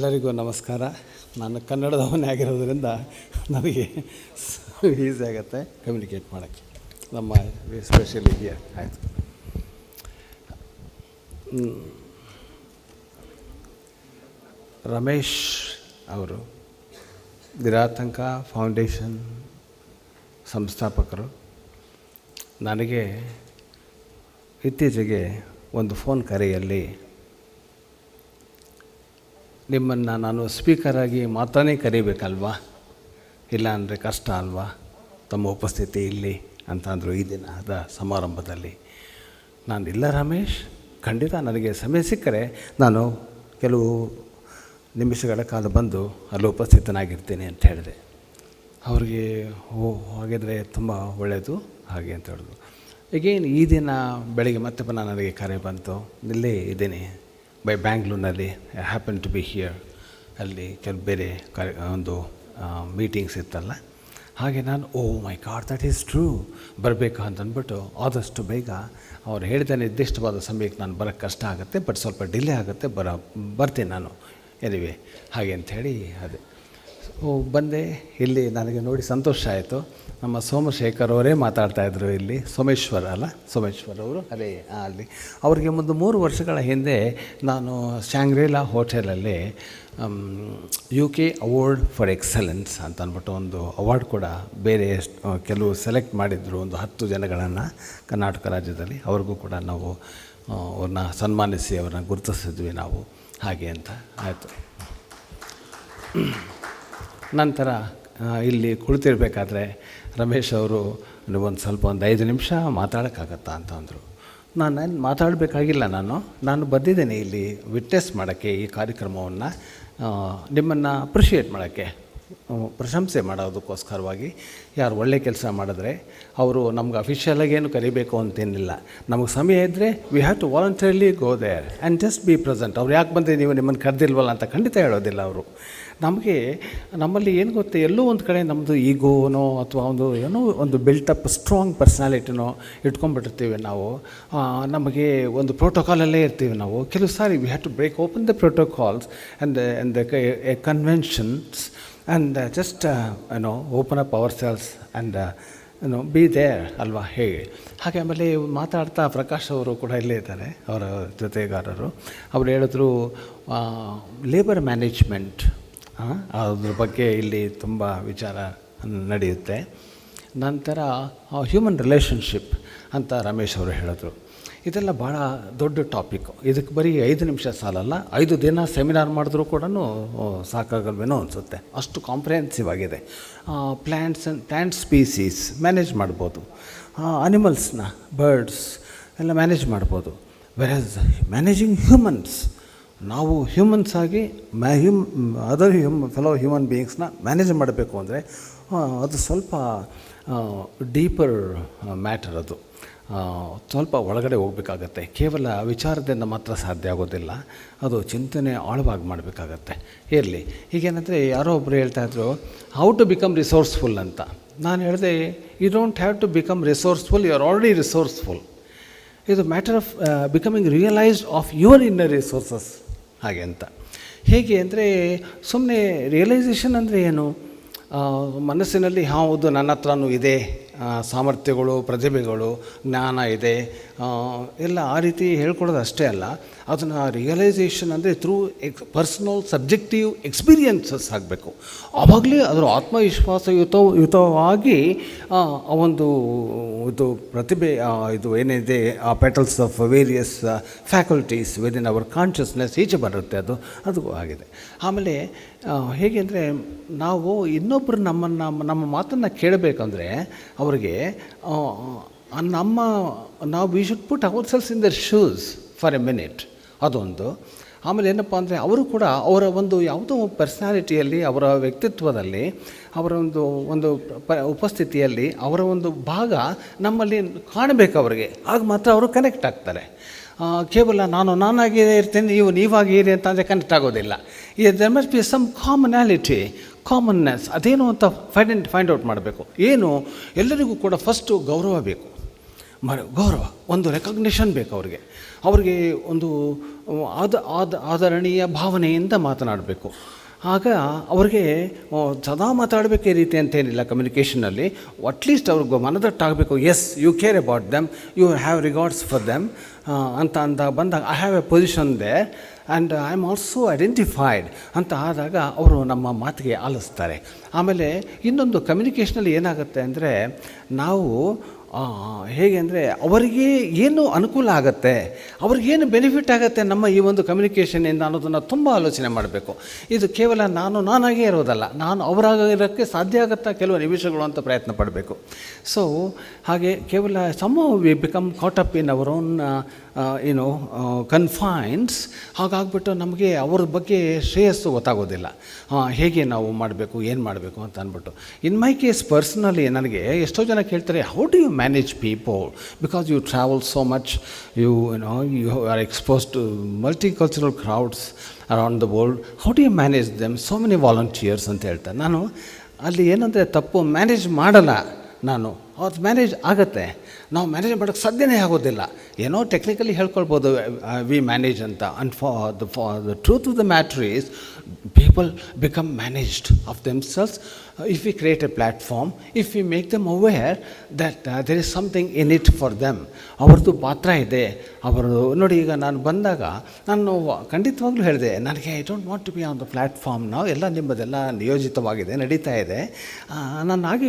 ಎಲ್ಲರಿಗೂ ನಮಸ್ಕಾರ. ನಾನು ಕನ್ನಡದವನೇ ಆಗಿರೋದ್ರಿಂದ ನನಗೆ ಈಸಿ ಆಗುತ್ತೆ ಕಮ್ಯುನಿಕೇಟ್ ಮಾಡೋಕ್ಕೆ. ನಮ್ಮ ಸ್ಪೆಷಲ್ ಹಿಯರ್ ಆಯಿತು. ರಮೇಶ್ ಅವರು ನಿರಾತಂಕ ಫೌಂಡೇಶನ್ ಸಂಸ್ಥಾಪಕರು. ನನಗೆ ಇತ್ತೀಚೆಗೆ ಒಂದು ಫೋನ್ ಕರೆಯಲ್ಲಿ ನಿಮ್ಮನ್ನು ನಾನು ಸ್ಪೀಕರಾಗಿ ಮಾತ್ರನೇ ಕರಿಬೇಕಲ್ವಾ? ಇಲ್ಲ ಅಂದರೆ ಕಷ್ಟ ಅಲ್ವಾ? ತಮ್ಮ ಉಪಸ್ಥಿತಿ ಇಲ್ಲಿ ಅಂತಂದರು ಈ ದಿನದ ಸಮಾರಂಭದಲ್ಲಿ. ನಾನು ಇಲ್ಲ ರಮೇಶ್, ಖಂಡಿತ ನನಗೆ ಸಮಯ ಸಿಕ್ಕರೆ ನಾನು ಕೆಲವು ನಿಮಿಷಗಳ ಕಾಲ ಬಂದು ಅಲ್ಲಿ ಉಪಸ್ಥಿತನಾಗಿರ್ತೀನಿ ಅಂತ ಹೇಳಿದೆ. ಅವ್ರಿಗೆ ಓ, ಹಾಗಿದ್ರೆ ತುಂಬ ಒಳ್ಳೆಯದು ಹಾಗೆ ಅಂತ ಹೇಳಿದ್ರು. ಈಗೇನು ಈ ದಿನ ಬೆಳಗ್ಗೆ ಮತ್ತೆ ಪುನಃ ನನಗೆ ಕರೆ ಬಂತು? ಇಲ್ಲೇ ಇದ್ದೀನಿ. ಬೈ ಬ್ಯಾಂಗ್ಳೂರ್ನಲ್ಲಿ ಹ್ಯಾಪನ್ ಟು ಬಿ ಹಿಯರ್ ಅಲ್ಲಿ ಕೆಲವು ಬೇರೆ ಕಾರ್ಯ, ಒಂದು ಮೀಟಿಂಗ್ಸ್ ಇತ್ತಲ್ಲ? ಹಾಗೆ ನಾನು, ಓ my god, that is true, ಬರಬೇಕು ಅಂತ ಅಂದ್ಬಿಟ್ಟು ಆದಷ್ಟು ಬೇಗ ಅವ್ರು ಹೇಳಿದ ನಿರ್ದಿಷ್ಟವಾದ ಸಮಯಕ್ಕೆ ನಾನು ಬರೋಕ್ಕೆ ಕಷ್ಟ ಆಗುತ್ತೆ, ಬಟ್ ಸ್ವಲ್ಪ ಡಿಲೇ ಆಗುತ್ತೆ, ಬರ, ಬರ್ತೀನಿ ನಾನು. ಎನಿವೆ ಹಾಗೆ ಅಂಥೇಳಿ, ಅದೇ. ಬಂದೆ. ಇಲ್ಲಿ ನನಗೆ ನೋಡಿ ಸಂತೋಷ ಆಯಿತು. ನಮ್ಮ ಸೋಮಶೇಖರ್ ಅವರೇ ಮಾತಾಡ್ತಾಯಿದ್ರು ಇಲ್ಲಿ. ಸೋಮೇಶ್ವರ ಅಲ್ಲ? ಸೋಮೇಶ್ವರ್ ಅವರು? ಅದೇ ಅಲ್ಲಿ. ಅವರಿಗೆ ಒಂದು ಮೂರು ವರ್ಷಗಳ ಹಿಂದೆ ನಾನು ಶಾಂಗ್ರೇಲಾ ಹೋಟೆಲಲ್ಲಿ U K award for excellence ಅಂತ ಅಂದ್ಬಿಟ್ಟು ಒಂದು ಅವಾರ್ಡ್ ಕೂಡ ಬೇರೆ ಕೆಲವು ಸೆಲೆಕ್ಟ್ ಮಾಡಿದ್ರು. ಒಂದು ಹತ್ತು ಜನಗಳನ್ನು ಕರ್ನಾಟಕ ರಾಜ್ಯದಲ್ಲಿ. ಅವ್ರಿಗೂ ಕೂಡ ನಾವು ಅವ್ರನ್ನ ಸನ್ಮಾನಿಸಿ, ಅವ್ರನ್ನ ಗುರುತಿಸಿದ್ವಿ ನಾವು. ಹಾಗೆ ಅಂತ. ಆಯಿತು. ನಂತರ ಇಲ್ಲಿ ಕುಳಿತಿರ್ಬೇಕಾದ್ರೆ ರಮೇಶ್ ಅವರು ಒಂದು ಸ್ವಲ್ಪ ಒಂದು ಐದು ನಿಮಿಷ ಮಾತಾಡೋಕ್ಕಾಗತ್ತಾ ಅಂತ ಅಂದರು. ನಾನು ಮಾತಾಡಬೇಕಾಗಿಲ್ಲ ನಾನು. ನಾನು ಬಂದಿದ್ದೇನೆ ಇಲ್ಲಿ ವಿಟ್ನೆಸ್ ಮಾಡೋಕ್ಕೆ ಈ ಕಾರ್ಯಕ್ರಮವನ್ನು ನಿಮ್ಮನ್ನು ಅಪ್ರಿಷಿಯೇಟ್ ಮಾಡೋಕ್ಕೆ. ಪ್ರಶಂಸೆ ಮಾಡೋದಕ್ಕೋಸ್ಕರವಾಗಿ ಯಾರು ಒಳ್ಳೆ ಕೆಲಸ ಮಾಡಿದ್ರೆ ಅವರು ನಮ್ಗೆ ಅಫಿಷಿಯಲಾಗಿ ಏನು ಕರಿಬೇಕು ಅಂತೇನಿಲ್ಲ. ನಮಗೆ ಸಮಯ ಇದ್ದರೆ we have to voluntarily go there and just be present ಅವ್ರು ಯಾಕೆ ಬಂದರೆ ನೀವು ನಿಮ್ಮನ್ನು ಕರೆದಿಲ್ವಲ್ಲ ಅಂತ ಖಂಡಿತ ಹೇಳೋದಿಲ್ಲ ಅವರು. ನಮಗೆ, ನಮ್ಮಲ್ಲಿ ಏನು ಗೊತ್ತೆ, ಎಲ್ಲೋ ಒಂದು ಕಡೆ ನಮ್ಮದು ಈಗೋನೋ ಅಥವಾ ಒಂದು ಏನೋ ಒಂದು ಬಿಲ್ಟಪ್ ಸ್ಟ್ರಾಂಗ್ ಪರ್ಸ್ನಾಲಿಟಿನೋ ಇಟ್ಕೊಂಡ್ಬಿಟ್ಟಿರ್ತೀವಿ ನಾವು. ನಮಗೆ ಒಂದು ಪ್ರೋಟೋಕಾಲಲ್ಲೇ ಇರ್ತೀವಿ ನಾವು. ಕೆಲವು ಸಾರಿ we have to break open the protocols and and the conventions and just ಏನೋ open up ourselves and ಏನೋ ಬಿ ದೇರ್ ಅಲ್ವಾ? ಹೇಗೆ ಹಾಗೆ ಆಮೇಲೆ ಮಾತಾಡ್ತಾ ಪ್ರಕಾಶ್ ಅವರು ಕೂಡ ಇಲ್ಲೇ ಇದ್ದಾರೆ, ಅವರ ಜೊತೆಗಾರರು. ಅವ್ರು ಹೇಳಿದ್ರು ಲೇಬರ್ ಮ್ಯಾನೇಜ್ಮೆಂಟ್ ಅದ್ರ ಬಗ್ಗೆ ಇಲ್ಲಿ ತುಂಬ ವಿಚಾರ ನಡೆಯುತ್ತೆ. ನಂತರ ಹ್ಯೂಮನ್ ರಿಲೇಷನ್ಶಿಪ್ ಅಂತ ರಮೇಶ್ ಅವರು ಹೇಳಿದ್ರು. ಇದೆಲ್ಲ ಭಾಳ ದೊಡ್ಡ ಟಾಪಿಕ್ಕು ಇದಕ್ಕೆ ಬರೀ ಐದು ನಿಮಿಷ ಸಾಲಲ್ಲ, ಐದು ದಿನ ಸೆಮಿನಾರ್ ಮಾಡಿದ್ರೂ ಕೂಡ ಸಾಕಾಗಲ್ವೇನೋ ಅನಿಸುತ್ತೆ. ಅಷ್ಟು ಕಾಂಪ್ರಿಹೆನ್ಸಿವ್ ಆಗಿದೆ. Plants and plant species manage ಮಾಡ್ಬೋದು. ಅನಿಮಲ್ಸ್ನ ಬರ್ಡ್ಸ್ ಎಲ್ಲ ಮ್ಯಾನೇಜ್ ಮಾಡ್ಬೋದು. ವೆರಸ್ ಮ್ಯಾನೇಜಿಂಗ್ ಹ್ಯೂಮನ್ಸ್ ನಾವು ಹ್ಯೂಮನ್ಸ್ ಆಗಿ ಮ್ಯಾ Hume other Hume fellow human ಬೀಯಿಂಗ್ಸ್ನ ಮ್ಯಾನೇಜ್ ಮಾಡಬೇಕು ಅಂದರೆ ಅದು ಸ್ವಲ್ಪ ಡೀಪರ್ ಮ್ಯಾಟರ್ ಅದು. ಸ್ವಲ್ಪ ಒಳಗಡೆ ಹೋಗಬೇಕಾಗತ್ತೆ. ಕೇವಲ ವಿಚಾರದಿಂದ ಮಾತ್ರ ಸಾಧ್ಯ ಆಗೋದಿಲ್ಲ. ಅದು ಚಿಂತನೆ ಆಳವಾಗಿ ಮಾಡಬೇಕಾಗತ್ತೆ. ಇರಲಿ. ಈಗೇನಂದರೆ ಯಾರೋ ಒಬ್ಬರು ಹೇಳ್ತಾಯಿದ್ರು ಹೌ ಟು ಬಿಕಮ್ ರಿಸೋರ್ಸ್ಫುಲ್ ಅಂತ. ನಾನು ಹೇಳಿದೆ you don't have to become resourceful you are already resourceful ಇದು matter of becoming realised of your inner resources ಹಾಗೆ ಅಂತ. ಹೇಗೆ ಅಂದರೆ ಸುಮ್ಮನೆ ರಿಯಲೈಸೇಷನ್ ಅಂದರೆ ಏನು? ಮನಸ್ಸಿನಲ್ಲಿ ಹೌದು, ನನ್ನ ಹತ್ರನೂ ಇದೆ. ಸಾಮರ್ಥ್ಯಗಳು, ಪ್ರತಿಭೆಗಳು, ಜ್ಞಾನ ಇದೆ. ಎಲ್ಲ ಆ ರೀತಿ ಹೇಳ್ಕೊಡೋದು ಅಷ್ಟೇ ಅಲ್ಲ. ಅದನ್ನು ರಿಯಲೈಸೇಷನ್ ಅಂದರೆ through ex personal subjective experiences ಆಗಬೇಕು. ಆವಾಗಲೇ ಅದರ ಆತ್ಮವಿಶ್ವಾಸಯುತ ಯುತವಾಗಿ, ಆ ಒಂದು, ಇದು ಪ್ರತಿಭೆ ಇದು ಏನಿದೆ, ಆ petals of various faculties within our consciousness ಈಚೆ ಬರುತ್ತೆ ಅದು. ಅದು ಆಗಿದೆ. ಆಮೇಲೆ ಹೇಗೆ ಅಂದರೆ, ನಾವು ಇನ್ನೊಬ್ಬರು ನಮ್ಮನ್ನು, ನಮ್ಮ ಮಾತನ್ನು ಕೇಳಬೇಕಂದ್ರೆ ಅವರಿಗೆ ನಮ್ಮ, ನಾವು we should put ourselves in their shoes for a minute ಅದೊಂದು. ಆಮೇಲೆ ಏನಪ್ಪ ಅಂದರೆ, ಅವರು ಕೂಡ ಅವರ ಒಂದು ಯಾವುದೋ ಪರ್ಸ್ನಾಲಿಟಿಯಲ್ಲಿ ಅವರ ವ್ಯಕ್ತಿತ್ವದಲ್ಲಿ, ಅವರ ಒಂದು ಒಂದು ಪ, ಉಪಸ್ಥಿತಿಯಲ್ಲಿ, ಅವರ ಒಂದು ಭಾಗ ನಮ್ಮಲ್ಲಿ ಕಾಣಬೇಕು ಅವರಿಗೆ. ಆಗ ಮಾತ್ರ ಅವರು ಕನೆಕ್ಟ್ ಆಗ್ತಾರೆ. ಕೇವಲ ನಾನು ನಾನಾಗಿ ಇರ್ತೇನೆ, ನೀವು ನೀವಾಗಿ ಇರಿ ಅಂತ ಅಂದರೆ ಕನೆಕ್ಟ್ ಆಗೋದಿಲ್ಲ. ಈ there must be some commonality commonness ಅದೇನು ಅಂತ ಫೈಂಡ್ ಫೈಂಡ್ ಔಟ್ ಮಾಡಬೇಕು. ಏನು? ಎಲ್ಲರಿಗೂ ಕೂಡ ಫಸ್ಟು ಗೌರವ ಬೇಕು. ಮ ಗೌರವ, ಒಂದು ರೆಕಗ್ನಿಷನ್ ಬೇಕು ಅವ್ರಿಗೆ. ಅವ್ರಿಗೆ ಒಂದು, ಆದ ಆದ, ಆದರಣೀಯ ಭಾವನೆಯಿಂದ ಮಾತನಾಡಬೇಕು. ಆಗ ಅವ್ರಿಗೆ ಸದಾ ಮಾತಾಡಬೇಕೇ ರೀತಿ ಅಂತೇನಿಲ್ಲ ಕಮ್ಯುನಿಕೇಷನಲ್ಲಿ ಅಟ್ಲೀಸ್ಟ್ ಅವ್ರಿಗೆ ಮನದಟ್ಟಾಗಬೇಕು. Yes you care about them you have regards for them ಅಂತ ಅಂತ ಬಂದಾಗ I have a position they and I am also identified ಅಂತ ಆದಾಗ ಅವರು ನಮ್ಮ ಮಾತಿಗೆ ಆಲಿಸ್ತಾರೆ. ಆಮೇಲೆ ಇನ್ನೊಂದು ಕಮ್ಯುನಿಕೇಷನಲ್ಲಿ ಏನಾಗುತ್ತೆ ಅಂದರೆ, ನಾವು ಹೇಗೆ ಅಂದರೆ ಅವರಿಗೆ ಏನು ಅನುಕೂಲ ಆಗುತ್ತೆ, ಅವ್ರಿಗೇನು ಬೆನಿಫಿಟ್ ಆಗುತ್ತೆ ನಮ್ಮ ಈ ಒಂದು ಕಮ್ಯುನಿಕೇಷನಿಂದ ಅನ್ನೋದನ್ನು ತುಂಬ ಆಲೋಚನೆ ಮಾಡಬೇಕು. ಇದು ಕೇವಲ ನಾನು ನಾನಾಗೇ ಇರೋದಲ್ಲ, ನಾನು ಅವರಾಗಿರೋಕ್ಕೆ ಸಾಧ್ಯ ಆಗುತ್ತಾ ಕೆಲವು ನಿಮಿಷಗಳು ಅಂತ ಪ್ರಯತ್ನ ಪಡಬೇಕು. ಸೊ ಹಾಗೆ ಕೇವಲ some we become caught up in our own ಏನು ಕನ್ಫೈನ್ಸ್ ಹಾಗಾಗ್ಬಿಟ್ಟು ನಮಗೆ ಅವ್ರ ಬಗ್ಗೆ ಶ್ರೇಯಸ್ಸು ಗೊತ್ತಾಗೋದಿಲ್ಲ. ಹೇಗೆ ನಾವು ಮಾಡಬೇಕು, ಏನು ಮಾಡಬೇಕು ಅಂತ ಅಂದ್ಬಿಟ್ಟು. ಇನ್ ಮೈ ಕೇಸ್ ಪರ್ಸ್ನಲಿ ನನಗೆ ಎಷ್ಟೋ ಜನ ಕೇಳ್ತಾರೆ how do you manage people because you travel so much you know you are expose to multi cultural crowds around the world how do you manage them so many volunteers ಅಂತ ಹೇಳ್ತಾರೆ. ನಾನು ಅಲ್ಲಿ ಏನಂದರೆ ತಪ್ಪು ಮ್ಯಾನೇಜ್ ಮಾಡಲ್ಲ ನಾನು. ಅವ್ರದ್ದು manage ಆಗುತ್ತೆ. ನಾವು ಮ್ಯಾನೇಜ್ ಮಾಡೋಕ್ಕೆ ಸಾಧ್ಯನೇ ಆಗೋದಿಲ್ಲ. ಏನೋ ಟೆಕ್ನಿಕಲಿ ಹೇಳ್ಕೊಳ್ಬೋದು, ವಿ ಮ್ಯಾನೇಜ್ ಅಂತ. And for the for the truth of the matter is people become managed of themselves if we create a platform if we make them aware that there is something in it for them ಅವ್ರದ್ದು ಪಾತ್ರ ಇದೆ. ಅವರು ನೋಡಿ, ಈಗ ನಾನು ಬಂದಾಗ ನಾನು ಖಂಡಿತವಾಗ್ಲೂ ಹೇಳಿದೆ, ನನಗೆ I don't want to be on the platform ನಾವು ಎಲ್ಲ ನಿಮ್ಮದೆಲ್ಲ ನಿಯೋಜಿತವಾಗಿದೆ, ನಡೀತಾ ಇದೆ. ನಾನು ಹಾಗೆ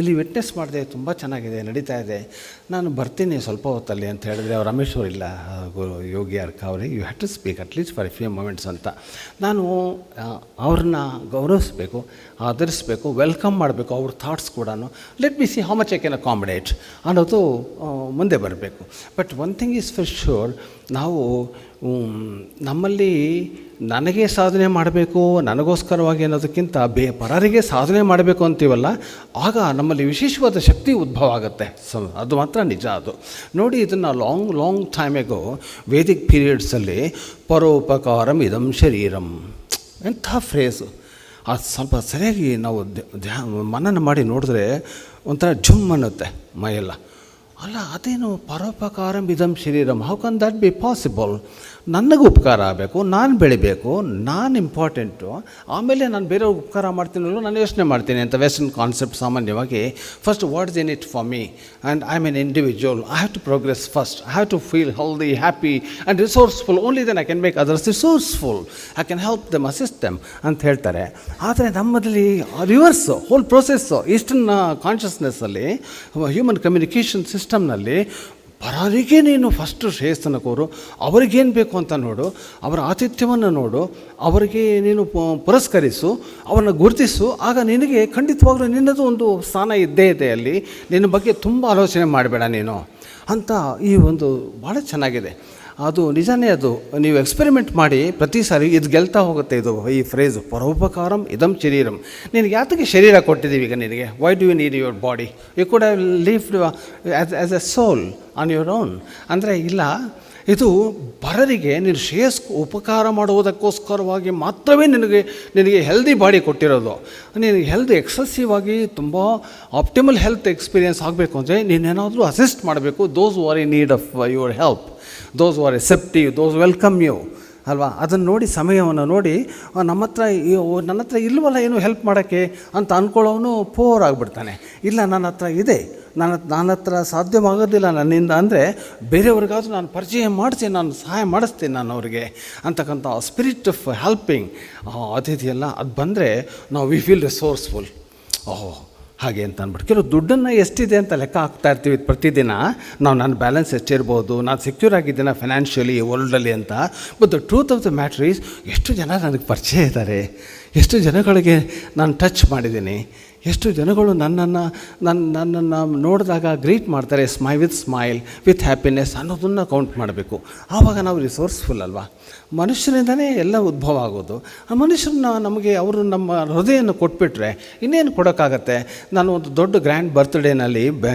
ಇಲ್ಲಿ ವಿಟ್ನೆಸ್ ಮಾಡಿದೆ, ತುಂಬ ಚೆನ್ನಾಗಿದೆ, ನಡೀತಾ ಇದೆ. ನಾನು ಬರ್ತೀನಿ ಸ್ವಲ್ಪ ಹೊತ್ತಲ್ಲಿ ಅಂತ ಹೇಳಿದ್ರೆ ಅವ್ರು ರಮೇಶ್ ಇಲ್ಲ ಗುರು ಯೋಗಿ ಅರ್ಕ ಅವರೇ you have to speak at least for few moments ಅಂತ. ನಾನು ಅವ್ರನ್ನ ಗೌರವಿಸ್ಬೇಕು, ಆಧರಿಸ್ಬೇಕು ವೆಲ್ಕಮ್ ಮಾಡಬೇಕು ಅವ್ರ ಥಾಟ್ಸ್ ಕೂಡ let me see how much I can accommodate ಅನ್ನೋದು ಮುಂದೆ ಬರಬೇಕು. But one thing is for sure ನಾವು ನಮ್ಮಲ್ಲಿ ನನಗೆ ಸಾಧನೆ ಮಾಡಬೇಕು, ನನಗೋಸ್ಕರವಾಗಿ ಅನ್ನೋದಕ್ಕಿಂತ ಬೇ ಪರರಿಗೆ ಸಾಧನೆ ಮಾಡಬೇಕು ಅಂತೀವಲ್ಲ, ಆಗ ನಮ್ಮಲ್ಲಿ ವಿಶೇಷವಾದ ಶಕ್ತಿ ಉದ್ಭವ ಆಗುತ್ತೆ. ಸ ಅದು ಮಾತ್ರ ನಿಜ ಅದು. ನೋಡಿ, ಇದನ್ನು ಲಾಂಗ್ ಲಾಂಗ್ ಟೈಮಿಗೂ ವೇದಿಕ್ ಪೀರಿಯಡ್ಸಲ್ಲಿ ಪರೋಪಕಾರಂ ಇದಂ ಶರೀರಂ. ಎಂಥ ಫ್ರೇಸು ಅದು ಸ್ವಲ್ಪ ಸರಿಯಾಗಿ ನಾವು ಧ್ಯ ಮನನ ಮಾಡಿ ನೋಡಿದ್ರೆ ಒಂಥರ ಜುಮ್ ಅನ್ನುತ್ತೆ ಮೈಯೆಲ್ಲ. ಅಲ್ಲ ಅದೇನು ಪರೋಪಕಾರಂ ಇದಂ ಶರೀರಂ? ಹೌ ಕನ್ ದಟ್ ಬಿ ಪಾಸಿಬಲ್ ನನಗೆ ಉಪಕಾರ ಆಗಬೇಕು, ನಾನು ಬೆಳಿಬೇಕು, ನಾನು ಇಂಪಾರ್ಟೆಂಟು ಆಮೇಲೆ ನಾನು ಬೇರೆಯವ್ರಿಗೆ ಉಪಕಾರ ಮಾಡ್ತೀನಲ್ಲೋ ನಾನು ಯೋಚನೆ ಮಾಡ್ತೀನಿ ಅಂತ ವೆಸ್ಟರ್ನ್ ಕಾನ್ಸೆಪ್ಟ್ ಸಾಮಾನ್ಯವಾಗಿ. First what's in it for me and I am an individual I have to progress first I have to feel healthy happy and resourceful only then I can make others resourceful I can help them assist them ಅಂತ ಹೇಳ್ತಾರೆ. ಆದರೆ ನಮ್ಮಲ್ಲಿ reverse whole process eastern ಕಾನ್ಷಿಯಸ್ನೆಸ್ಸಲ್ಲಿ human communication ಸಿಸ್ಟಮ್ನಲ್ಲಿ ಪರರಿಗೆ ನೀನು first ಶ್ರೇಯಸ್ಸನ್ನು ಕೋರು. ಅವರಿಗೇನು ಬೇಕು ಅಂತ ನೋಡು. ಅವರ ಆತಿಥ್ಯವನ್ನು ನೋಡು. ಅವರಿಗೆ ನೀನು ಪುರಸ್ಕರಿಸು. ಅವರನ್ನು ಗುರುತಿಸು. ಆಗ ನಿನಗೆ ಖಂಡಿತವಾಗ್ಲೂ ನಿನ್ನದು ಒಂದು ಸ್ಥಾನ ಇದ್ದೇ ಇದೆ ಅಲ್ಲಿ. ನಿನ್ನ ಬಗ್ಗೆ ತುಂಬ ಆಲೋಚನೆ ಮಾಡಬೇಡ ನೀನು. ಅಂತ ಈ ಒಂದು ಭಾಳ ಚೆನ್ನಾಗಿದೆ. ಅದು ನಿಜನೇ ಅದು. ನೀವು ಎಕ್ಸ್ಪೆರಿಮೆಂಟ್ ಮಾಡಿ ಪ್ರತಿ ಸಾರಿ ಇದು ಗೆಲ್ತಾ ಹೋಗುತ್ತೆ ಇದು ಈ ಫ್ರೇಸು ಪರೋಪಕಾರಂ ಇದಂ ಶರೀರಂ. ನಿನಗೆ ಯಾತಕ್ಕೆ ಶರೀರ ಕೊಟ್ಟಿದ್ದೀವಿ ಈಗ ನಿನಗೆ? Why do you need your body you could leaved as as a soul on your own ಅಂದರೆ ಇಲ್ಲ, ಇದು ಬರರಿಗೆ ನೀನು ಶ್ರೇಯಸ್ ಉಪಕಾರ ಮಾಡುವುದಕ್ಕೋಸ್ಕರವಾಗಿ ಮಾತ್ರವೇ ನಿನಗೆ ನಿನಗೆ ಹೆಲ್ದಿ ಬಾಡಿ ಕೊಟ್ಟಿರೋದು. ನಿನಗೆ ಹೆಲ್ತ್ ಎಕ್ಸೆಸಿವ್ ಆಗಿ ತುಂಬ ಆಪ್ಟಿಮಲ್ ಹೆಲ್ತ್ ಎಕ್ಸ್ಪೀರಿಯನ್ಸ್ ಆಗಬೇಕು ಅಂದರೆ ನೀನೇನಾದರೂ ಅಸಿಸ್ಟ್ ಮಾಡಬೇಕು. Those are in need of your help those are receptive those welcome you ಅಲ್ವಾ? ಅದನ್ನು ನೋಡಿ, ಸಮಯವನ್ನು ನೋಡಿ ನಮ್ಮ ಹತ್ರ ನನ್ನ ಹತ್ರ ಇಲ್ವಲ್ಲ, ಏನು ಹೆಲ್ಪ್ ಮಾಡೋಕ್ಕೆ ಅಂತ ಅಂದ್ಕೊಳ್ಳೋನು ಪೋರ್ ಆಗಿಬಿಡ್ತಾನೆ. ಇಲ್ಲ, ನನ್ನ ಹತ್ರ ಇದೆ. ನನ್ನ ನನ್ನ ಹತ್ರ ಸಾಧ್ಯವಾಗೋದಿಲ್ಲ ನನ್ನಿಂದ ಅಂದರೆ, ಬೇರೆಯವ್ರಿಗಾದ್ರೂ ನಾನು ಪರಿಚಯ ಮಾಡಿಸಿ ನಾನು ಸಹಾಯ ಮಾಡಿಸ್ತೀನಿ ನಾನು ಅವ್ರಿಗೆ ಅಂತಕ್ಕಂಥ ಸ್ಪಿರಿಟ್ ಆಫ್ ಹೆಲ್ಪಿಂಗ್ ಅತಿಥಿ ಎಲ್ಲ ಅದು ಬಂದರೆ ನಾವು ವಿ ಫೀಲ್ ರಿಸೋರ್ಸ್ಫುಲ್ ಓಹ್ ಹಾಗೆ ಅಂತ ಅಂದ್ಬಿಟ್ಟು. ಕೆಲವು ದುಡ್ಡನ್ನು ಎಷ್ಟಿದೆ ಅಂತ ಲೆಕ್ಕ ಹಾಕ್ತಾ ಇರ್ತೀವಿ ಪ್ರತಿದಿನ. ನಾವು ನನ್ನ ಬ್ಯಾಲೆನ್ಸ್ ಎಷ್ಟಿರ್ಬೋದು, ನಾನು ಸೆಕ್ಯೂರ್ ಆಗಿದ್ದೀನ ಫೈನಾನ್ಷಿಯಲಿ ವರ್ಲ್ಡಲ್ಲಿ ಅಂತ. But the truth of the matter is ಎಷ್ಟು ಜನ ನನಗೆ ಪರಿಚಯ ಇದ್ದಾರೆ ಎಷ್ಟು ಜನಗಳಿಗೆ ನಾನು ಟಚ್ ಮಾಡಿದ್ದೀನಿ. ಎಷ್ಟು ಜನಗಳು ನನ್ನನ್ನು ನನ್ನ ನನ್ನನ್ನು ನೋಡಿದಾಗ ಗ್ರೀಟ್ ಮಾಡ್ತಾರೆ ಸ್ಮೈ ವಿತ್ ಸ್ಮೈಲ್ ವಿತ್ ಹ್ಯಾಪಿನೆಸ್ ಅನ್ನೋದನ್ನು ಕೌಂಟ್ ಮಾಡಬೇಕು. ಆವಾಗ ನಾವು ರಿಸೋರ್ಸ್ಫುಲ್ ಅಲ್ವಾ? ಮನುಷ್ಯರಿಂದನೇ ಎಲ್ಲ ಉದ್ಭವ ಆಗೋದು. ಆ ಮನುಷ್ಯರನ್ನ ನಮಗೆ ಅವರು ನಮ್ಮ ಹೃದಯವನ್ನು ಕೊಟ್ಬಿಟ್ರೆ ಇನ್ನೇನು ಕೊಡೋಕ್ಕಾಗತ್ತೆ? ನಾನು ಒಂದು ದೊಡ್ಡ ಗ್ರ್ಯಾಂಡ್ ಬರ್ತ್ಡೇನಲ್ಲಿ ಬ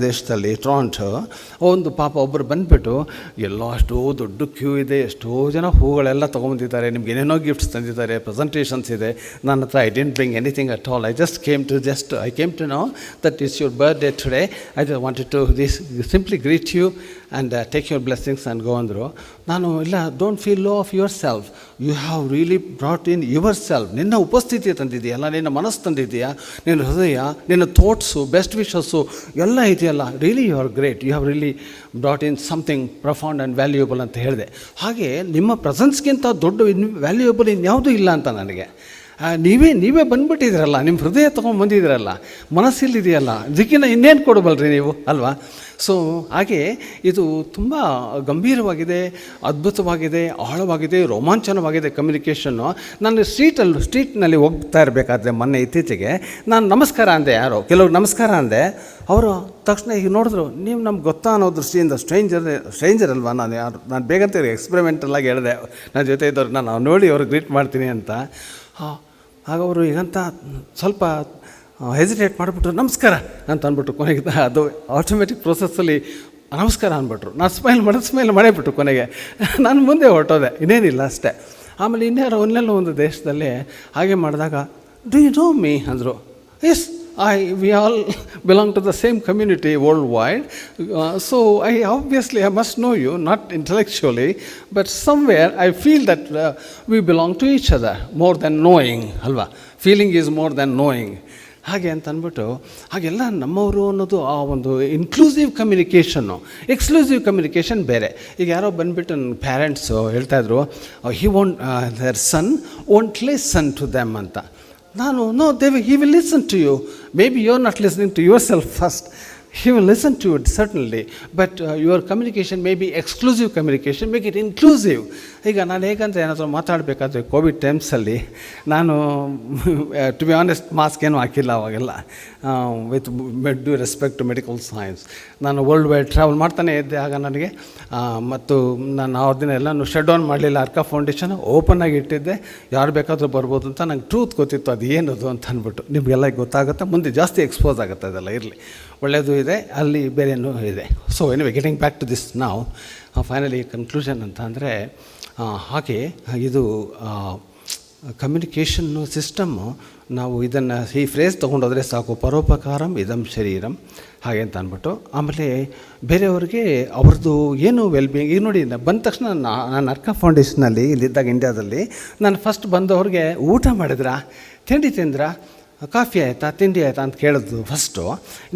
ದೇಶದಲ್ಲಿ ಟ್ರಾಂಟೋ ಒಂದು ಪಾಪ ಒಬ್ಬರು ಬಂದುಬಿಟ್ಟು ಎಲ್ಲೋ ಅಷ್ಟೋ ದೊಡ್ಡ ಕ್ಯೂ ಇದೆ ಎಷ್ಟೋ ಜನ ಹೂಗಳೆಲ್ಲ ತೊಗೊಂಬಂದಿದ್ದಾರೆ ನಿಮ್ಗೆ ಏನೇನೋ ಗಿಫ್ಟ್ಸ್ ತಂದಿದ್ದಾರೆ ಪ್ರೆಸೆಂಟೇಷನ್ಸ್ ಇದೆ. ನನ್ನ ಹತ್ರ I didn't bring anything at all I just came to to just, I came to know that it's your today I I just to this simply greet greet you take your blessings and go ಅಂದರು ನಾನು, ಇಲ್ಲ don't feel low of yourself you have really brought in yourself ನಿನ್ನ ಉಪಸ್ಥಿತಿ ತಂದಿದೆಯಲ್ಲ ನಿನ್ನ ಮನಸ್ಸು ತಂದಿದೆಯಾ ನಿನ್ನ ಹೃದಯ, ನಿನ್ನ ಥಾಟ್ಸು ಬೆಸ್ಟ್ ವಿಶಸ್ಸು ಎಲ್ಲ ಇದೆಯಲ್ಲ? Really you are great you have really brought in something profound and valuable ಅಂತ ಹೇಳಿದೆ. ಹಾಗೆ ನಿಮ್ಮ ಪ್ರೆಸೆನ್ಸ್ಗಿಂತ ದೊಡ್ಡ ವ್ಯಾಲ್ಯೂಯಬಲ್ ಇನ್ಯಾವುದೂ ಇಲ್ಲ ಅಂತ ನನಗೆ. ನೀವೇ ನೀವೇ ಬಂದ್ಬಿಟ್ಟಿದ್ದೀರಲ್ಲ ನಿಮ್ಮ ಹೃದಯ ತೊಗೊಂಡು ಬಂದಿದ್ದೀರಲ್ಲ, ಮನಸ್ಸಿಲ್ಲಿದೆಯಲ್ಲ ಇದಕ್ಕಿಂತ ಇನ್ನೇನು ಕೊಡಬಲ್ರಿ ನೀವು, ಅಲ್ವಾ? ಸೊ ಹಾಗೆ ಇದು ತುಂಬ ಗಂಭೀರವಾಗಿದೆ, ಅದ್ಭುತವಾಗಿದೆ, ಆಳವಾಗಿದೆ, ರೋಮಾಂಚನವಾಗಿದೆ ಕಮ್ಯುನಿಕೇಷನ್ನು ನಾನು ಸ್ಟ್ರೀಟಲ್ಲಿ ಸ್ಟ್ರೀಟ್ನಲ್ಲಿ ಹೋಗ್ತಾ ಇರಬೇಕಾದ್ರೆ ಮೊನ್ನೆ ಇತ್ತೀಚೆಗೆ, ನಾನು ನಮಸ್ಕಾರ ಅಂದೆ ಯಾರೋ, ಕೆಲವ್ರು ನಮಸ್ಕಾರ ಅಂದೆ, ಅವರು ತಕ್ಷಣ ಈಗ ನೋಡಿದ್ರು, ನೀವು ನಮ್ಗೆ ಗೊತ್ತಾ ಅನ್ನೋ ದೃಷ್ಟಿಯಿಂದ ಸ್ಟ್ರೇಂಜರ್ ಸ್ಟ್ರೇಂಜರ್ ಅಲ್ವಾ? ನಾನು ಯಾರು, ನಾನು ಬೇಗಂತ ಎಕ್ಸ್ಪೆರಿಮೆಂಟಲ್ಲಾಗಿ ಹೇಳಿದೆ ನನ್ನ ಜೊತೆ ಇದ್ದವ್ರು ನಾನು ನೋಡಿ ಅವ್ರಿಗೆ ಗ್ರೀಟ್ ಮಾಡ್ತೀನಿ ಅಂತ. ಆಗ ಅವರು ಈಗಂತ ಸ್ವಲ್ಪ ಹೆಸಿಟೇಟ್ ಮಾಡಿಬಿಟ್ರು, ನಮಸ್ಕಾರ ಅಂತ ಅಂದ್ಬಿಟ್ರು ಕೊನೆಗೆ ಅದು ಆಟೋಮೆಟಿಕ್ ಪ್ರೊಸೆಸ್ಸಲ್ಲಿ ನಮಸ್ಕಾರ ಅಂದ್ಬಿಟ್ರು. ನಾನು ಸ್ಮೈಲ್ ಮಾಡೋದು ಸ್ಮೈಲ್ ಮಾಡೇಬಿಟ್ರು ಕೊನೆಗೆ. ನಾನು ಮುಂದೆ ಹೊರಟೋದೆ, ಇನ್ನೇನಿಲ್ಲ ಅಷ್ಟೇ. ಆಮೇಲೆ ಇನ್ಯಾರೋ ಒಂದೆಲ್ಲ ಒಂದು ದೇಶದಲ್ಲಿ ಹಾಗೆ ಮಾಡಿದಾಗ ಡು ಯು ನೋ ಮೀ ಅಂದರು. Yes I, we all belong to the same community worldwide. Uh, so I obviously I must know you, not intellectually, but somewhere I feel that uh, we belong to each other more than knowing, ಅಲ್ವಾ feeling is more than knowing ಹಾಗೆ ಅಂತ ಅಂದ್ಬಿಟ್ಟು ಹಾಗೆಲ್ಲ ನಮ್ಮವರು ಅನ್ನೋದು ಆ ಒಂದು inclusive communication exclusive communication ಬೇರೆ ಈಗ ಯಾರೋ ಬಂದುಬಿಟ್ಟು ನನ್ನ ಪ್ಯಾರೆಂಟ್ಸು ಹೇಳ್ತಾಯಿದ್ರು he won't their son won't listen to them ಅಂತ No, no, no, he will listen to you. Maybe you're not listening to yourself first. First will listen listen to certainly, certainly but your communication may be exclusive communication, make it inclusive ಈಗ ನಾನು ಹೇಗಂತ ಏನಾದರೂ ಮಾತಾಡಬೇಕಾದ್ರೆ Covid ಟೈಮ್ಸಲ್ಲಿ ನಾನು to be honest mask ಏನೂ ಹಾಕಿಲ್ಲ ಅವಾಗೆಲ್ಲ. With due respect to medical science ನಾನು world wide travel ಮಾಡ್ತಾನೆ ಇದ್ದೆ ಆಗ ನನಗೆ. ಮತ್ತು ನಾನು ಅವ್ರ ದಿನ ಎಲ್ಲನೂ ಶಟ್ ಡೌನ್ ಮಾಡಲಿಲ್ಲ. ಅರ್ಕಾ ಫೌಂಡೇಶನ್ ಓಪನ್ ಆಗಿ ಇಟ್ಟಿದ್ದೆ. ಯಾರು ಬೇಕಾದರೂ ಬರ್ಬೋದು ಅಂತ ನಂಗೆ ಟ್ರೂತ್ ಗೊತ್ತಿತ್ತು. ಅದು ಏನದು ಅಂತ ಅಂದ್ಬಿಟ್ಟು. ನಿಮಗೆಲ್ಲ ಗೊತ್ತಾಗುತ್ತೆ? ಮುಂದೆ ಜಾಸ್ತಿ ಎಕ್ಸ್ಪೋಸ್ ಆಗುತ್ತೆ ಅದೆಲ್ಲ ಇರಲಿ. ಒಳ್ಳೆಯದು ಇದೆ, ಅಲ್ಲಿ ಬೇರೆನೂ ಇದೆ. So anyway getting back to this ನಾವು ಫೈನಲಿ ಕನ್ಕ್ಲೂಷನ್ ಅಂತ ಅಂದರೆ ಹಾಗೆ, ಇದು ಕಮ್ಯುನಿಕೇಷನ್ನು ಸಿಸ್ಟಮ್ಮು ನಾವು ಇದನ್ನು ಈ ಫ್ರೇಸ್ ತೊಗೊಂಡೋದ್ರೆ ಸಾಕು, ಪರೋಪಕಾರಂ ಇದಂ ಶರೀರಂ, ಹಾಗೆ ಅಂತ ಅಂದ್ಬಿಟ್ಟು, ಆಮೇಲೆ ಬೇರೆಯವ್ರಿಗೆ ಅವ್ರದ್ದು ಏನು ವೆಲ್ ಬೀಯಿಂಗ್ ಈಗ ನೋಡಿ ಬಂದ ತಕ್ಷಣ ನಾನು ಅರ್ಕ ಫೌಂಡೇಶನಲ್ಲಿ ಇಲ್ಲಿದ್ದಾಗ ಇಂಡ್ಯಾದಲ್ಲಿ ನಾನು ಫಸ್ಟ್ ಬಂದವ್ರಿಗೆ ಊಟ ಮಾಡಿದ್ರಾ, ತಿಂಡಿ ತಿಂದ್ರಾ ಕಾಫಿ ಆಯಿತಾ ತಿಂಡಿ ಆಯಿತಾ ಅಂತ ಕೇಳಿದ್ದು ಫಸ್ಟು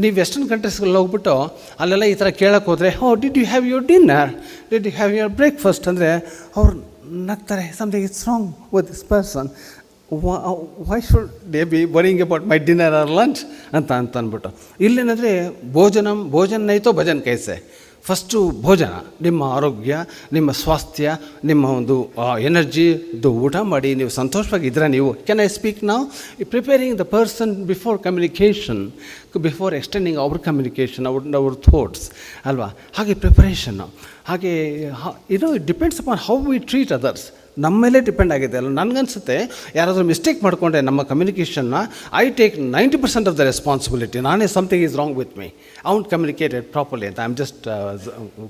ನೀವು ವೆಸ್ಟರ್ನ್ ಕಂಟ್ರೀಸ್ಗಳಲ್ಲಿ ಹೋಗ್ಬಿಟ್ಟು ಅಲ್ಲೆಲ್ಲ ಈ ಥರ ಕೇಳೋಕೆ ಹೋದರೆ how did you have your dinner did you have your breakfast ಅಂದರೆ ಅವ್ರು ನಗ್ತಾರೆ something it's wrong with this person why should they be worrying about my dinner or lunch ಅಂತ ಅಂತ ಅಂದ್ಬಿಟ್ಟು. ಇಲ್ಲೇನಂದರೆ ಭೋಜನಂ ಭೋಜನ ಐತೋ ಭಜನ್ ಕೈಸೆ. ಫಸ್ಟು ಭೋಜನ. ನಿಮ್ಮ ಆರೋಗ್ಯ, ನಿಮ್ಮ ಸ್ವಾಸ್ಥ್ಯ, ನಿಮ್ಮ ಒಂದು ಎನರ್ಜಿ ಇದು ಊಟ ಮಾಡಿ, ನೀವು ಸಂತೋಷವಾಗಿದ್ದೀರಾ ನೀವು ಕ್ಯಾನ್ ಐ ಸ್ಪೀಕ್ ನಾವು preparing the person before communication before extending our communication our our thoughts ಅಲ್ವಾ? ಹಾಗೆ ಪ್ರಿಪರೇಷನ್ನು ಹಾಗೆ ಇದು it depends upon how we treat others ನಮ್ಮ ಮೇಲೆ ಡಿಪೆಂಡ್ ಆಗಿದೆ ಅಲ್ಲ. ನನಗನ್ಸುತ್ತೆ ಯಾರಾದರೂ ಮಿಸ್ಟೇಕ್ ಮಾಡಿಕೊಂಡ್ರೆ ನಮ್ಮ ಕಮ್ಯುನಿಕೇಷನ್ನ I take ninety percent of the responsibility ನಾನೇ something is wrong with me ain't communicated properly ಅಂತ I am just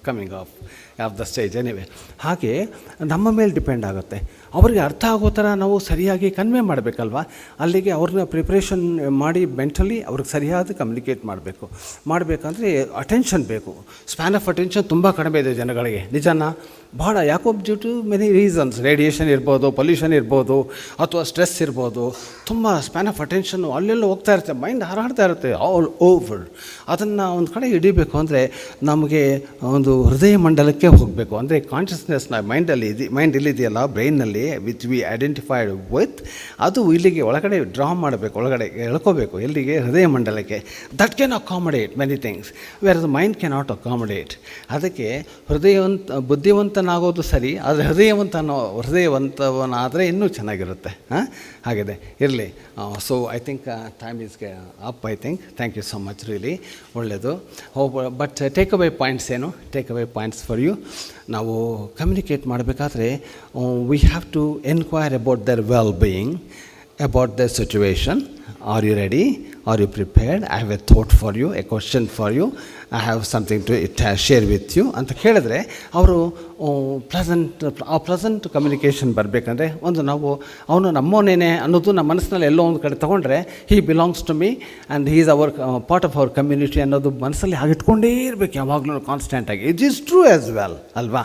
coming off off the stage anyway ಹಾಗೆ ನಮ್ಮ ಮೇಲೆ ಡಿಪೆಂಡ್ ಆಗುತ್ತೆ. ಅವರಿಗೆ ಅರ್ಥ ಆಗೋ ಥರ ನಾವು ಸರಿಯಾಗಿ ಕನ್ವೆ ಮಾಡಬೇಕಲ್ವ? ಅಲ್ಲಿಗೆ ಅವ್ರನ್ನ ಪ್ರಿಪ್ರೇಷನ್ ಮಾಡಿ ಮೆಂಟಲಿ ಅವ್ರಿಗೆ ಸರಿಯಾದ ಕಮ್ಯುನಿಕೇಟ್ ಮಾಡಬೇಕು. ಮಾಡಬೇಕಂದ್ರೆ ಅಟೆನ್ಷನ್ ಬೇಕು. ಸ್ಪ್ಯಾನ್ ಆಫ್ ಅಟೆನ್ಷನ್ ತುಂಬ ಕಡಿಮೆ ಇದೆ ಜನಗಳಿಗೆ. ನಿಜಾನ? ಭಾಳ ಯಾಕೋ due to many reasons radiation ಇರ್ಬೋದು ಪೊಲ್ಯೂಷನ್ ಇರ್ಬೋದು, ಅಥವಾ ಸ್ಟ್ರೆಸ್ ಇರ್ಬೋದು. ತುಂಬ ಸ್ಪ್ಯಾನ್ ಆಫ್ ಅಟೆನ್ಷನ್ನು ಅಲ್ಲೆಲ್ಲ ಹೋಗ್ತಾ ಇರುತ್ತೆ. ಮೈಂಡ್ ಹಾರಾಡ್ತಾ ಇರುತ್ತೆ ಆಲ್ ಓವರ್ ಅದನ್ನು ಒಂದು ಕಡೆ ಹಿಡಿಬೇಕು ಅಂದರೆ ನಮಗೆ ಒಂದು ಹೃದಯ ಮಂಡಲಕ್ಕೆ ಹೋಗಬೇಕು. ಅಂದರೆ ಕಾನ್ಷಿಯಸ್ನೆಸ್ನ ಮೈಂಡಲ್ಲಿ ಇದೆ ಮೈಂಡ್ ಇಲ್ಲಿದೆಯಲ್ಲ ಬ್ರೈನ್ನಲ್ಲಿ ವಿತ್ ವಿ ಐಡೆಂಟಿಫೈಡ್ ವಿತ್ ಅದು ಇಲ್ಲಿಗೆ ಒಳಗಡೆ ಡ್ರಾ ಮಾಡಬೇಕು, ಒಳಗಡೆ ಎಳ್ಕೋಬೇಕು ಎಲ್ಲಿಗೆ ಹೃದಯ ಮಂಡಲಕ್ಕೆ. That can accommodate many things where the mind can not accommodate ಅದಕ್ಕೆ ಹೃದಯವಂತ, ಬುದ್ಧಿವಂತನಾಗೋದು ಸರಿ, ಆದರೆ ಹೃದಯವಂತನೋ, ಹೃದಯವಂತವನಾದರೆ ಇನ್ನೂ ಚೆನ್ನಾಗಿರುತ್ತೆ, ಹಾಂ? ಹಾಗಿದೆ. ಇರಲಿ. So I think time is up I think thank you so much really ಒಳ್ಳೆಯದು ಬಟ್ ಟೇಕ್ ಅವೇ ಪಾಯಿಂಟ್ಸ್ ಏನು? Take away points for you ನಾವು ಕಮ್ಯುನಿಕೇಟ್ ಮಾಡಬೇಕಾದ್ರೆ we have to enquire about their well being about the situation are you ready are you prepared I have a thought for you a question for you I have something to it share with you ಅಂತ ಕೇಳಿದ್ರೆ, ಅವರು pleasant ಆ pleasant communication ಬರಬೇಕಂದ್ರೆ, ಒಂದು ನಾವು, ಅವನು ನಮ್ಮವನೇನೆ ಅನ್ನೋದು ನಮ್ಮ ಮನಸ್ಸಿನಲ್ಲಿ ಎಲ್ಲೋ ಒಂದು ಕಡೆ ತೊಗೊಂಡ್ರೆ he belongs to me and he is our part of our community ಅನ್ನೋದು ಮನಸ್ಸಲ್ಲಿ ಆಗಿಟ್ಕೊಂಡೇ ಇರಬೇಕು ಯಾವಾಗಲೂ ಕಾನ್ಸ್ಟೆಂಟಾಗಿ it is true as well ಅಲ್ವಾ?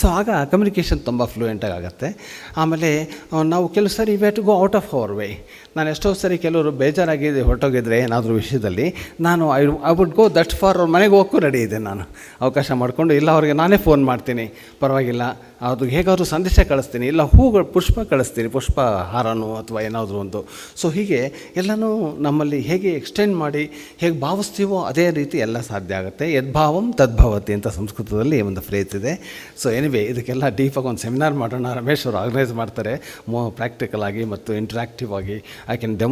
ಸೊ ಆಗ ಕಮ್ಯುನಿಕೇಷನ್ ತುಂಬ ಫ್ಲೂಯೆಂಟಾಗಿ ಆಗುತ್ತೆ. ಆಮೇಲೆ, ನಾವು ಕೆಲವು ಸರಿ way to go out of our way ನಾನು ಎಷ್ಟೋ ಸರಿ ಕೆಲವರು ಬೇಜಾರಾಗಿ ಹೊರಟೋಗಿದ್ರೆ ಏನಾದರೂ ವಿಷಯದಲ್ಲಿ, ನಾನು I I would go that for ಅವ್ರ ಮನೆಗೆ ಹೋಗೋಕ್ಕೂ ರೆಡಿ ಇದೆ ನಾನು. ಅವಕಾಶ ಮಾಡಿಕೊಂಡು, ಇಲ್ಲ ಅವ್ರಿಗೆ ನಾನೇ ಫೋನ್ ಮಾಡ್ತೀನಿ. ಪರವಾಗಿಲ್ಲ, ಅದು ಹೇಗಾದರೂ ಸಂದೇಶ ಕಳಿಸ್ತೀನಿ, ಇಲ್ಲ ಹೂಗಳು, ಪುಷ್ಪ ಕಳಿಸ್ತೀನಿ, ಪುಷ್ಪ ಹಾರನೋ ಅಥವಾ ಏನಾದರೂ ಒಂದು. ಸೊ ಹೀಗೆ ಎಲ್ಲನೂ ನಮ್ಮಲ್ಲಿ ಹೇಗೆ ಎಕ್ಸ್ಟೆಂಡ್ ಮಾಡಿ, ಹೇಗೆ ಭಾವಿಸ್ತೀವೋ ಅದೇ ರೀತಿ ಎಲ್ಲ ಸಾಧ್ಯ ಆಗುತ್ತೆ. ಯದ್ಭಾವಂ ತದ್ಭವತಿ ಅಂತ ಸಂಸ್ಕೃತದಲ್ಲಿ ಒಂದು ಫ್ರೇಜ್ ಇದೆ. ಸೊ ಎನಿವೆ ಇದಕ್ಕೆಲ್ಲ ಡೀಪಾಗಿ ಒಂದು ಸೆಮಿನಾರ್ ಮಾಡೋಣ. ರಮೇಶ್ ಅವರು ಆರ್ಗನೈಸ್ ಮಾಡ್ತಾರೆ. ಮೋ ಪ್ರಾಕ್ಟಿಕಲ್ ಆಗಿ ಮತ್ತು ಇಂಟ್ರಾಕ್ಟಿವ್ ಆಗಿ. I can uh,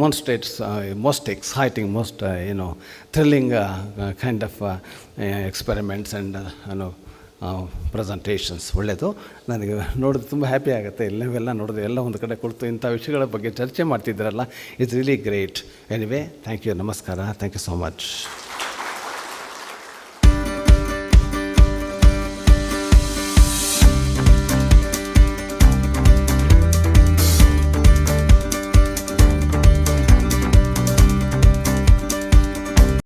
most exciting most uh, thrilling kind of experiments and ಏನೋ ಪ್ರೆಸೆಂಟೇಷನ್ಸ್ ಒಳ್ಳೆಯದು ನನಗೆ ನೋಡಿದ್ರೆ ತುಂಬ ಹ್ಯಾಪಿ ಆಗುತ್ತೆ. ಎಲ್ಲವೆಲ್ಲ ನೋಡಿದ್ರೆ ಎಲ್ಲ ಒಂದು ಕಡೆ ಕುಳಿತು ಇಂಥ ವಿಷಯಗಳ ಬಗ್ಗೆ ಚರ್ಚೆ ಮಾಡ್ತಿದ್ದೀರಲ್ಲ. It's really great anyway thank you ನಮಸ್ಕಾರ. Thank you so much